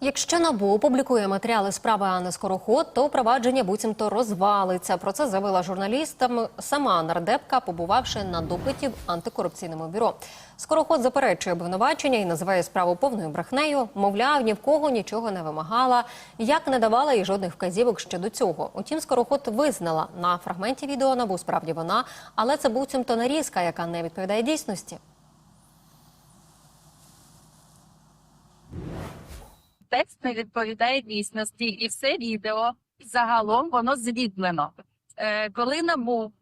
Якщо НАБУ опублікує матеріали справи Анни Скороход, то провадження буцімто розвалиться. Про це заявила журналістам сама нардепка, побувавши на допиті в антикорупційному бюро. Скороход заперечує обвинувачення і називає справу повною брехнею. Мовляв, ні в кого нічого не вимагала, як не давала їй жодних вказівок щодо цього. Утім, Скороход визнала на фрагменті відео НАБУ справді вона, але це буцімто нарізка, яка не відповідає дійсності. Текст не відповідає дійсності, і все відео загалом воно зріблено. Е, коли набу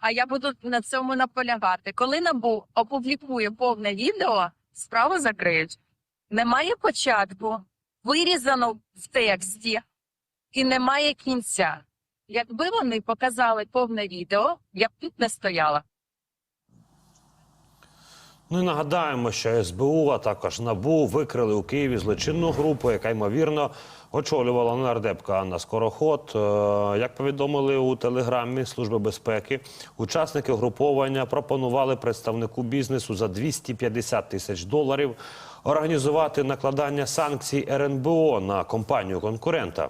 а я буду на цьому наполягати, коли набу опублікує повне відео, справу закриють. Немає початку, вирізано в тексті, і немає кінця. Якби вони показали повне відео, я б тут не стояла. Ну і нагадаємо, що СБУ, а також НАБУ викрили у Києві злочинну групу, яка ймовірно очолювала нардепка Анна Скороход. Е, Як повідомили у телеграмі Служби безпеки, учасники груповання пропонували представнику бізнесу за 250 тисяч доларів організувати накладання санкцій РНБО на компанію конкурента.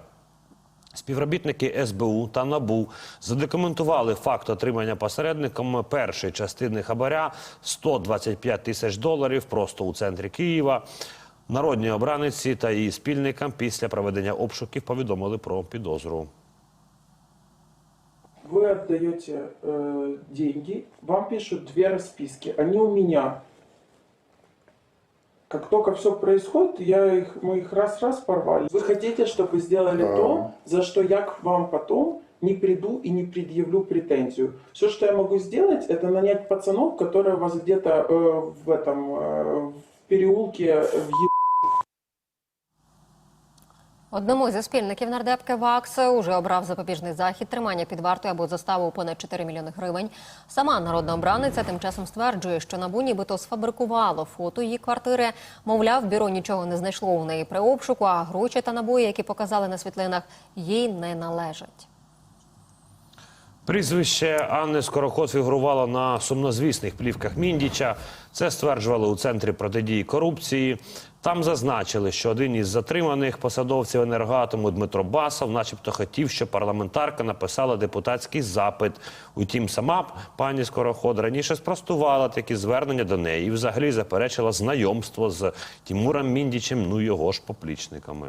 Співробітники СБУ та НАБУ задокументували факт отримання посередником першої частини хабаря 125 тисяч доларів просто у центрі Києва. Народній обраниці та її спільникам після проведення обшуків повідомили про підозру. Вы отдаете э, деньги, вам пишут две расписки. Они у меня. Как только все происходит, я их, мы их раз-раз порвали. Вы хотите, чтобы сделали Да. то, за что я к вам потом не приду и не предъявлю претензию. Все, что я могу сделать, это нанять пацанов, которые вас где-то э, в этом э, в переулке в Одному зі спільників нардепки ВАКС уже обрав запобіжний захід тримання під вартою або заставу понад 4 мільйони гривень. Сама народна обраниця тим часом стверджує, що НАБУ нібито сфабрикувало фото її квартири. Мовляв, бюро нічого не знайшло у неї при обшуку, а гроші та набої, які показали на світлинах, їй не належать. Прізвище Анни Скороход фігурувало на сумнозвісних плівках Міндіча. Це стверджували у центрі протидії корупції. Там зазначили, що один із затриманих посадовців енергоатому Дмитро Басов, начебто, хотів, щоб парламентарка написала депутатський запит. Утім, сама пані Скороход раніше спростувала такі звернення до неї і взагалі заперечила знайомство з Тімуром Міндічем, ну його ж поплічниками.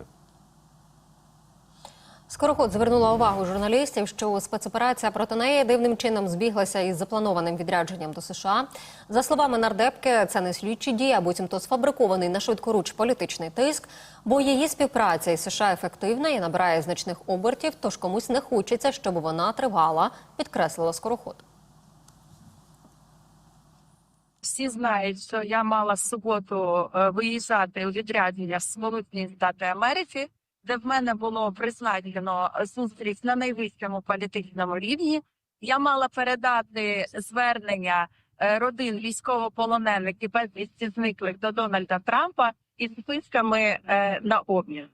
Скороход звернула увагу журналістів, що спецоперація проти неї дивним чином збіглася із запланованим відрядженням до США. За словами нардепки, це не слідчі дії, а буцімто сфабрикований на швидкоруч політичний тиск, бо її співпраця із США ефективна і набирає значних обертів, тож комусь не хочеться, щоб вона тривала, підкреслила Скороход. Всі знають, що я мала в суботу е, виїжджати у відрядження в Сполучені Америки, де в мене було призначено зустріч на найвищому політичному рівні. Я мала передати звернення е, родин військовополонених і безвісті зниклих до Дональда Трампа із списками е, на обмін.